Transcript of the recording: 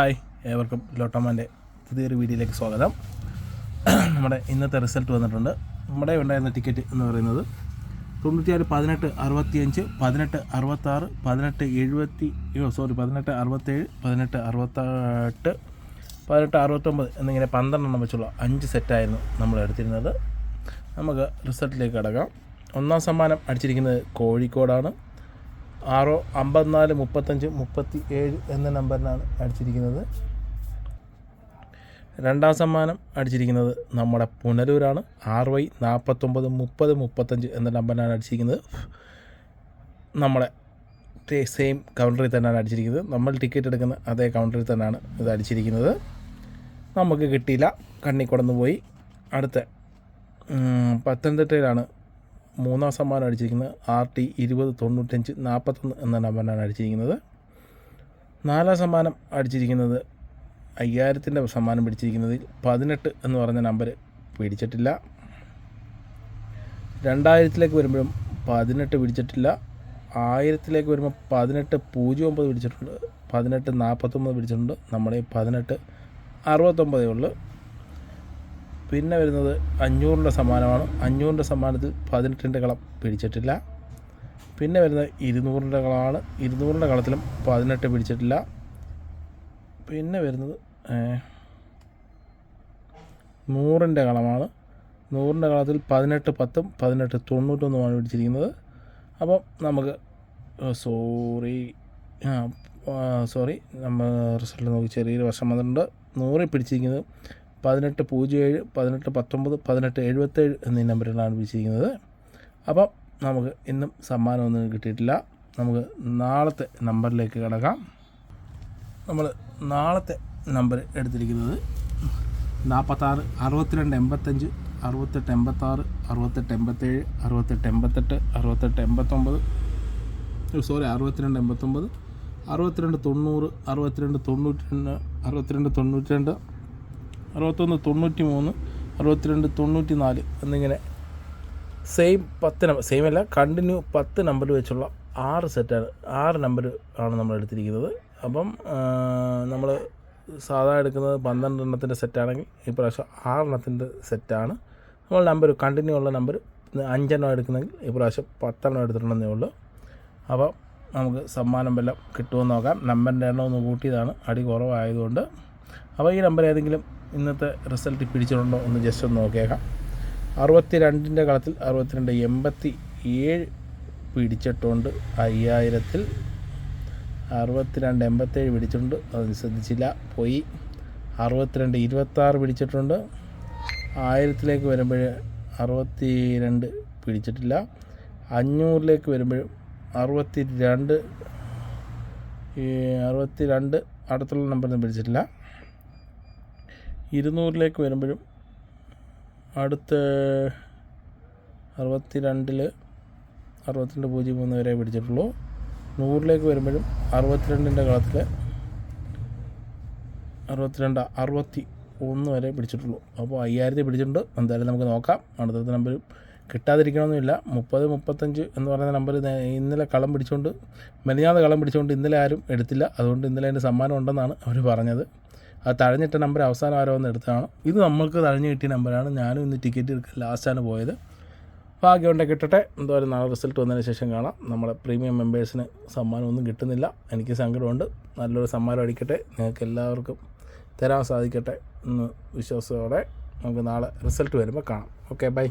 Hi ഏവർക്കും ലോട്ടോമാന്റെ പുതിയൊരു വീഡിയോയിലേക്ക് സ്വാഗതം. നമ്മുടെ ഇന്നത്തെ റിസൾട്ട് വന്നിട്ടുണ്ട്. നമ്മുടെ ഉണ്ടായിരുന്ന ടിക്കറ്റ് എന്ന് പറയുന്നത് തൊണ്ണൂറ്റിയാറ് പതിനെട്ട് അറുപത്തിയഞ്ച് പതിനെട്ട് അറുപത്താറ് പതിനെട്ട് എഴുപത്തി സോറി പതിനെട്ട് അറുപത്തേഴ് പതിനെട്ട് അറുപത്തെട്ട് പതിനെട്ട് അറുപത്തൊമ്പത് എന്നിങ്ങനെ പന്ത്രണ്ടെണ്ണം വെച്ചുള്ള അഞ്ച് സെറ്റായിരുന്നു നമ്മൾ എടുത്തിരുന്നത്. നമുക്ക് റിസൾട്ടിലേക്ക് കടക്കാം. ഒന്നാം സമ്മാനം അടിച്ചിരിക്കുന്നത് കോഴിക്കോടാണ്. ആറോ അമ്പത്തിനാല് മുപ്പത്തഞ്ച് മുപ്പത്തി ഏഴ് എന്ന നമ്പറിനാണ് അടിച്ചിരിക്കുന്നത്. രണ്ടാം സമ്മാനം അടിച്ചിരിക്കുന്നത് നമ്മുടെ പുനലൂരാണ്. ആറ് വൈ നാൽപ്പത്തൊമ്പത് മുപ്പത് മുപ്പത്തഞ്ച് എന്ന നമ്പറിനാണ് അടിച്ചിരിക്കുന്നത്. നമ്മളെ സെയിം കൗണ്ടറിൽ തന്നെയാണ് അടിച്ചിരിക്കുന്നത്. നമ്മൾ ടിക്കറ്റ് എടുക്കുന്ന അതേ കൗണ്ടറിൽ തന്നെയാണ് ഇത് അടിച്ചിരിക്കുന്നത്. നമുക്ക് കിട്ടിയില്ല. കണ്ണിക്കൊടന്ന് പോയി അടുത്ത പത്തനംതിട്ടയിലാണ് മൂന്നാം സമ്മാനം അടിച്ചിരിക്കുന്നത് ആർ ടി ഇരുപത് തൊണ്ണൂറ്റഞ്ച് നാൽപ്പത്തൊന്ന് എന്ന നമ്പറിനാണ് അടിച്ചിരിക്കുന്നത്. നാലാം സമ്മാനം അടിച്ചിരിക്കുന്നത് അയ്യായിരത്തിന്റെ സമ്മാനം പിടിച്ചിരിക്കുന്നതിൽ പതിനെട്ട് എന്ന് പറഞ്ഞ നമ്പർ പിടിച്ചിട്ടില്ല. രണ്ടായിരത്തിലേക്ക് വരുമ്പോഴും പതിനെട്ട് പിടിച്ചിട്ടില്ല. ആയിരത്തിലേക്ക് വരുമ്പോൾ പതിനെട്ട് പൂജ്യം ഒമ്പത് പിടിച്ചിട്ടുണ്ട്. പതിനെട്ട് നാൽപ്പത്തൊമ്പത് പിടിച്ചിട്ടുണ്ട്. നമ്മുടെ പതിനെട്ട് അറുപത്തൊമ്പതേ ഉള്ളൂ. പിന്നെ വരുന്നത് അഞ്ഞൂറിന്റെ സമ്മാനമാണ്. അഞ്ഞൂറിന്റെ സമ്മാനത്തിൽ പതിനെട്ടിന്റെ കളം പിടിച്ചിട്ടില്ല. പിന്നെ വരുന്നത് ഇരുന്നൂറിന്റെ കളമാണ്. ഇരുന്നൂറിന്റെ കളത്തിലും പതിനെട്ട് പിടിച്ചിട്ടില്ല. പിന്നെ വരുന്നത് നൂറിന്റെ കളമാണ്. നൂറിന്റെ കളത്തിൽ പതിനെട്ട് പത്തും പതിനെട്ട് തൊണ്ണൂറ്റൊന്നുമാണ് പിടിച്ചിരിക്കുന്നത്. അപ്പം നമുക്ക് സോറി സോറി നമ്മൾ റിസൾട്ട് നോക്കി ചെറിയൊരു വർഷം വന്നിട്ടുണ്ട്. നൂറിൽ പിടിച്ചിരിക്കുന്നത് പതിനെട്ട് പൂജ്യം ഏഴ് പതിനെട്ട് പത്തൊമ്പത് പതിനെട്ട് എഴുപത്തേഴ് എന്നീ നമ്പറുകളാണ് വിളിച്ചിരിക്കുന്നത്. അപ്പം നമുക്ക് ഇന്നും സമ്മാനമൊന്നും കിട്ടിയിട്ടില്ല. നമുക്ക് നാളത്തെ നമ്പറിലേക്ക് കിടക്കാം. നമ്മൾ നാളത്തെ നമ്പർ എടുത്തിരിക്കുന്നത് നാൽപ്പത്താറ് അറുപത്തിരണ്ട് എൺപത്തഞ്ച് അറുപത്തെട്ട് എൺപത്താറ് അറുപത്തെട്ട് എൺപത്തേഴ് അറുപത്തെട്ട് എൺപത്തെട്ട് അറുപത്തെട്ട് എൺപത്തൊമ്പത്. സോറി അറുപത്തിരണ്ട് എൺപത്തൊമ്പത്. അറുപത്തിരണ്ട് തൊണ്ണൂറ് അറുപത്തിരണ്ട് തൊണ്ണൂറ്റി രണ്ട് അറുപത്തിരണ്ട് തൊണ്ണൂറ്റി രണ്ട് അറുപത്തൊന്ന് തൊണ്ണൂറ്റി മൂന്ന് അറുപത്തിരണ്ട് തൊണ്ണൂറ്റി നാല് എന്നിങ്ങനെ സെയിം പത്ത് നമ്പർ സെയിം അല്ല കണ്ടിന്യൂ പത്ത് നമ്പർ വെച്ചുള്ള ആറ് സെറ്റാണ് ആറ് നമ്പർ ആണ് നമ്മൾ എടുത്തിരിക്കുന്നത്. അപ്പം നമ്മൾ സാധാരണ എടുക്കുന്നത് പന്ത്രണ്ട് എണ്ണത്തിന്റെ സെറ്റാണെങ്കിൽ ഇപ്രാവശ്യം ആറെണ്ണത്തിന്റെ സെറ്റാണ് നമ്മൾ നമ്പർ കണ്ടിന്യൂ ഉള്ള നമ്പർ അഞ്ചെണ്ണം എടുക്കുന്നെങ്കിൽ ഇപ്രാവശ്യം പത്തെണ്ണം എടുത്തിട്ടുണ്ടെന്നേ ഉള്ളൂ. അപ്പോൾ നമുക്ക് സമ്മാനം വല്ലതും കിട്ടുമെന്ന് നോക്കാം. നമ്പറിന്റെ എണ്ണം ഒന്ന് കൂട്ടിയതാണ്. അടി കുറവായതുകൊണ്ട് അപ്പോൾ ഈ നമ്പർ ഏതെങ്കിലും ഇന്നത്തെ റിസൾട്ട് പിടിച്ചിട്ടുണ്ടോ എന്ന് ജസ്റ്റ് ഒന്ന് നോക്കിയേക്കാം. അറുപത്തി രണ്ടിന്റെ കളത്തിൽ അറുപത്തിരണ്ട് എൺപത്തി ഏഴ് പിടിച്ചിട്ടുണ്ട്. അയ്യായിരത്തിൽ അറുപത്തിരണ്ട് എൺപത്തേഴ് പിടിച്ചിട്ടുണ്ട്. അത് ശ്രദ്ധിച്ചില്ല പോയി. അറുപത്തിരണ്ട് ഇരുപത്താറ് പിടിച്ചിട്ടുണ്ട്. ആയിരത്തിലേക്ക് വരുമ്പോൾ അറുപത്തി രണ്ട് പിടിച്ചിട്ടില്ല. അഞ്ഞൂറിലേക്ക് വരുമ്പോൾ അറുപത്തി രണ്ട് ഈ അറുപത്തി രണ്ട് അടുത്തുള്ള നമ്പറൊന്നും പിടിച്ചിട്ടില്ല. ഇരുന്നൂറിലേക്ക് വരുമ്പോഴും അടുത്ത് അറുപത്തി രണ്ടിൽ അറുപത്തിരണ്ട് പൂജ്യം മൂന്ന് വരെ പിടിച്ചിട്ടുള്ളൂ. നൂറിലേക്ക് വരുമ്പോഴും അറുപത്തിരണ്ടിന്റെ കളത്തിൽ അറുപത്തിരണ്ട് അറുപത്തി ഒന്ന് വരെ പിടിച്ചിട്ടുള്ളൂ. അപ്പോൾ അയ്യായിരത്തി പിടിച്ചിട്ടുണ്ട്. എന്തായാലും നമുക്ക് നോക്കാം. അടുത്ത നമ്പർ കിട്ടാതിരിക്കണമെന്നില്ല മുപ്പത് മുപ്പത്തഞ്ച് എന്ന് പറയുന്ന നമ്പർ ഇന്നലെ കളം പിടിച്ചുകൊണ്ട് മെനഞ്ഞാന്ന് കളം പിടിച്ചുകൊണ്ട് ഇന്നലെ ആരും എടുത്തില്ല. അതുകൊണ്ട് ഇന്നലെ അതിന്റെ സമ്മാനം ഉണ്ടെന്നാണ് അവർ പറഞ്ഞത്. അത് തഴഞ്ഞിട്ട നമ്പർ അവസാനം ആരോ ഒന്ന് എടുത്തതാണ്. ഇത് നമ്മൾക്ക് തഴഞ്ഞു കിട്ടിയ നമ്പറാണ് ഞാനും ഇന്ന് ടിക്കറ്റ് എടുക്കാൻ ലാസ്റ്റാണ് പോയത്. ഭാഗ്യമുണ്ടെ കിട്ടട്ടെ. എന്തായാലും നാളെ റിസൾട്ട് വന്നതിന് ശേഷം കാണാം. നമ്മുടെ പ്രീമിയം മെമ്പേഴ്സിന് സമ്മാനമൊന്നും കിട്ടുന്നില്ല. എനിക്ക് സങ്കടമുണ്ട്. നല്ലൊരു സമ്മാനം അടിക്കട്ടെ. നിങ്ങൾക്ക് എല്ലാവർക്കും തരാൻ സാധിക്കട്ടെ എന്ന് വിശ്വാസത്തോടെ നമുക്ക് നാളെ റിസൾട്ട് വരുമ്പോൾ കാണാം. Okay bye